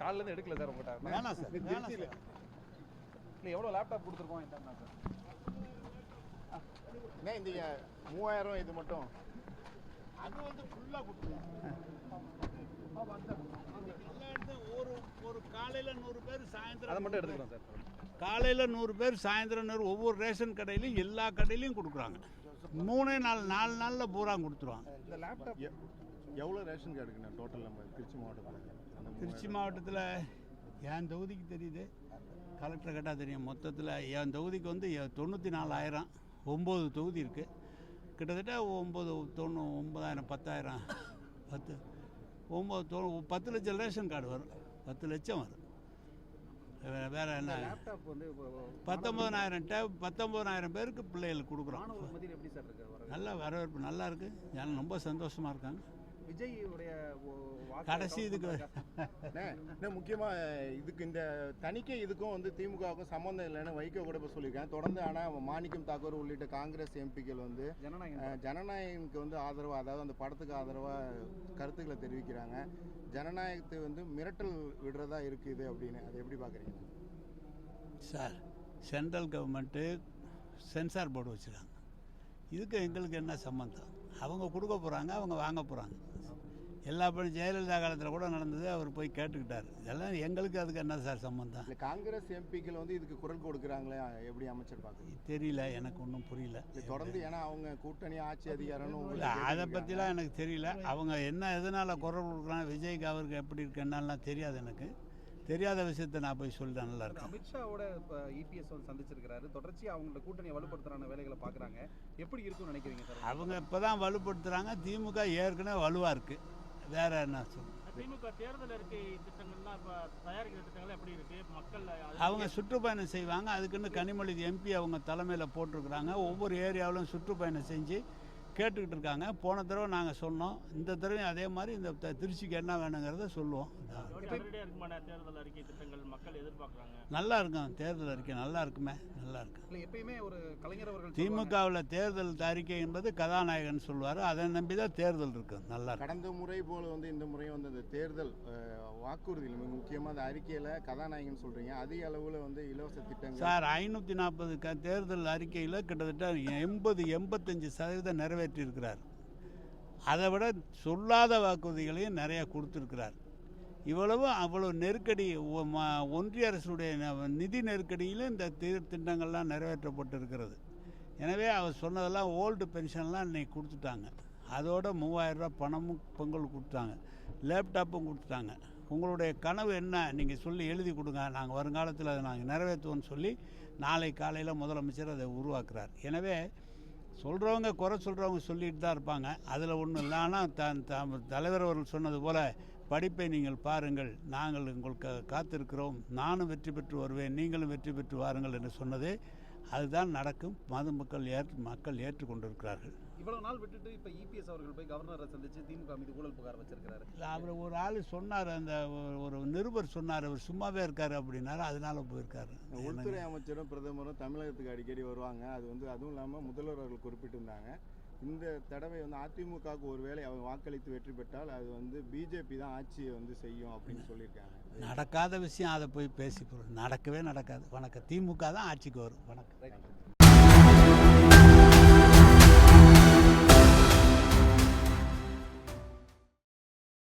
நாலுல இருந்து எடுக்கல சார் உங்கள்கிட்ட வேணாம் சார் வேணாம் சார். இல்லை. எவ்வளோ லேப்டாப் கொடுத்துருக்கோம் என்ன சார்? என்ன இந்த மூவாயிரம் இது மட்டும். அது வந்து ஃபுல்லாக கொடுத்துருவாங்க ஒரு ஒரு காலையில் நூறு பேர் சாயந்தரம் அதை மட்டும் எடுத்துக்கிறோம் சார். காலையில் நூறு பேர் சாயந்தரம் நூறு ஒவ்வொரு ரேஷன் கடையிலையும் எல்லா கடையிலையும் கொடுக்குறாங்க. மூணே நாள் நாலு நாளில் பூரா கொடுத்துருவாங்க. இந்த லேப்டாப் எவ்வளோ ரேஷன் கார்டுக்குண்ணா டோட்டல் நம்ம திருச்சி மாவட்டத்தில்? திருச்சி மாவட்டத்தில் என் தொகுதிக்கு தெரியுது. கலெக்டர் கேட்டால் தெரியும். மொத்தத்தில் என் தொகுதிக்கு வந்து தொண்ணூற்றி நாலாயிரம் ஒம்பது தொகுதி இருக்குது கிட்டத்தட்ட ஒம்பது தொண்ணூ ஒம்பதாயிரம் பத்தாயிரம் பத்து. ஒம்பது தொ பத்து லட்சம் ரேஷன் கார்டு வரும். பத்து லட்சம் வரும். வேற என்ன? லேப்டாப் வந்து பத்தொம்பதனாயிரம் டே பத்தொம்பதனாயிரம் பேருக்கு பிள்ளைகளுக்கு கொடுக்குறோம். இருக்கு நல்ல வரவேற்பு நல்லா இருக்குது ஜனம் ரொம்ப சந்தோஷமாக இருக்காங்க. விஜய் உடைய வாக்கு கடைசி இதுக்கு முக்கியமாக இதுக்கு இந்த தணிக்கை இதுக்கும் வந்து திமுகவுக்கும் சம்மந்தம் இல்லைன்னு வைகோ கூட இப்போ சொல்லியிருக்கேன் தொடர்ந்து ஆனால் மாணிக்கம் தாக்கூர் உள்ளிட்ட காங்கிரஸ் எம்பிக்கள் வந்து ஜனநாயகம். ஜனநாயகனுக்கு வந்து ஆதரவாக அதாவது அந்த படத்துக்கு ஆதரவாக கருத்துக்களை தெரிவிக்கிறாங்க. ஜனநாயகத்தை வந்து மிரட்டல் விடுறதா இருக்குது அப்படின்னு அதை எப்படி பார்க்குறீங்க sir central government censor board வச்சுருக்காங்க. இதுக்கு எங்களுக்கு என்ன சம்மந்தம் அவங்க கொடுக்க போகிறாங்க அவங்க வாங்க போகிறாங்க எல்லா பணி ஜெயலலிதா காலத்தில் கூட நடந்தது அவர் போய் கேட்டுக்கிட்டார். இதெல்லாம் எங்களுக்கு அதுக்கு என்ன சார் சம்மந்தம் இல்லை காங்கிரஸ் எம்பிக்கள் வந்து இதுக்கு குரல் கொடுக்குறாங்களே எப்படி அமைச்சர் பார்க்குறீங்க தெரியல எனக்கு ஒன்றும் புரியல. தொடர்ந்து ஏன்னா அவங்க கூட்டணி ஆட்சி அதிகாரம்னு அதை. பற்றிலாம் எனக்கு தெரியல. அவங்க என்ன எதனால் குரல் கொடுக்குறாங்க விஜய்க்கு அவருக்கு எப்படி இருக்கு என்னலாம் தெரியாது எனக்கு. தெரியாத விஷயத்தை நான் போய் சொல்லிட்டேன் நல்லா இருக்கேன் அமித்ஷாவோட இப்போ இபிஎஸ் வந்து சந்திச்சிருக்கிறாரு. தொடர்ச்சியா அவங்களோட கூட்டணியை வலுப்படுத்துறான வேலைகளை பார்க்குறாங்க. எப்படி இருக்கும்னு நினைக்கிறீங்க சார்? அவங்க இப்போ தான் வலுப்படுத்துகிறாங்க திமுக ஏற்கனவே வலுவாக இருக்குது வேற என்ன திமுக தேர்தல் அறிக்கை திட்டங்கள்லாம் இப்போ தயாரிக்கிற திட்டங்கள் எப்படி இருக்கு? மக்கள் அவங்க சுற்றுப்பயணம் செய்வாங்க. அதுக்குன்னு கனிமொழி எம்பி அவங்க தலைமையில் போட்டிருக்கிறாங்க. ஒவ்வொரு ஏரியாவிலும் சுற்றுப்பயணம் செஞ்சு கேட்டுக்கிட்டு இருக்காங்க. போன தடவை நாங்கள் சொன்னோம். இந்த தடவையும் அதே மாதிரி இந்த திருச்சிக்கு என்ன வேணுங்கிறத சொல்லுவோம். நல்லா இருக்கும். தேர்தல் அறிக்கை நல்லா இருக்குமே. நல்லா இருக்கு இல்லை எப்பயுமே ஒரு கலைஞர் திமுகவில் தேர்தல் அறிக்கை என்பது கதாநாயகன் சொல்வார் அதை நம்பி தான் தேர்தல் இருக்கு. நல்லா கடந்த முறை போல வந்து இந்த முறை வந்து அந்த தேர்தல் வாக்குறுதியில் மிக முக்கியமாக அந்த அறிக்கையில் கதாநாயகன் சொல்கிறீங்க அதிக அளவில் வந்து இலவச திட்டங்கள் சார் ஐநூற்றி நாற்பது க தேர்தல் அறிக்கையில் கிட்டத்தட்ட எண்பது எண்பத்தஞ்சு சதவீதம் நிறைவேற்றியிருக்கிறார் அதை விட சொல்லாத வாக்குறுதிகளையும் நிறையா கொடுத்துருக்கிறார். இவ்வளவு அவ்வளோ நெருக்கடி ம- ஒன்றிய அரசுடைய நிதி நெருக்கடியிலும் இந்த திட்டங்கள்லாம் நிறைவேற்றப்பட்டிருக்கிறது. எனவே அவர் சொன்னதெல்லாம் ஓல்டு பென்ஷன்லாம் இன்னைக்கு கொடுத்துட்டாங்க. அதோட மூவாயிரரூபா பணமும் பொங்கல் கொடுத்தாங்க லேப்டாப்பும் கொடுத்துட்டாங்க. உங்களுடைய கனவு என்ன? நீங்கள் சொல்லி எழுதி கொடுங்க. நாங்கள் வருங்காலத்தில் அதை நாங்கள் நிறைவேற்றுவோம்னு சொல்லி நாளை காலையில் முதலமைச்சர் அதை உருவாக்குறார். எனவே சொல்கிறவங்க குறை சொல்கிறவங்க சொல்லிட்டு தான் இருப்பாங்க. அதில் ஒன்றும் இல்லை. ஆனால் தான் தலைவர் அவர்கள் சொன்னது போல் படிப்பை நீங்கள் பாருங்கள். நாங்கள் உங்களுக்கு காத்திருக்கிறோம். நானும் வெற்றி பெற்று வருவேன். நீங்களும் வெற்றி பெற்று வாருங்கள் என்று சொன்னது. அதுதான் நடக்கும். மது மக்கள் ஏற்று மக்கள் ஏற்றுக்கொண்டிருக்கிறார்கள். இவ்வளவு நாள் விட்டுட்டு இப்போ இபிஎஸ் அவர்கள் போய் கவர்னரை சந்திச்சு திமுக மீது ஊழல் புகார் வச்சிருக்காரு இல்ல, அவர் ஒரு ஆள் சொன்னார் அந்த ஒரு- நிருபர் சொன்னார் அவர் சும்மாவே இருக்காரு அப்படின்னாரு அதனால போயிருக்காரு. உள்துறை அமைச்சரும் பிரதமரும் தமிழகத்துக்கு அடிக்கடி வருவாங்க. அது வந்து அதுவும் இல்லாமல் முதல்வர் அவர்கள் குறிப்பிட்டிருந்தாங்க. இந்த தடவை வந்து அதிமுகவுக்கு ஒருவேளை அவங்க வாக்களித்து வெற்றி பெற்றால் அது வந்து பிஜேபி தான் ஆட்சியை வந்து செய்யும் அப்படின்னு சொல்லியிருக்காங்க. நடக்காத விஷயம் அதை போய் பேசி நடக்கவே நடக்காது. வணக்கம். திமுக தான் ஆட்சிக்கு வரும். வணக்கம்.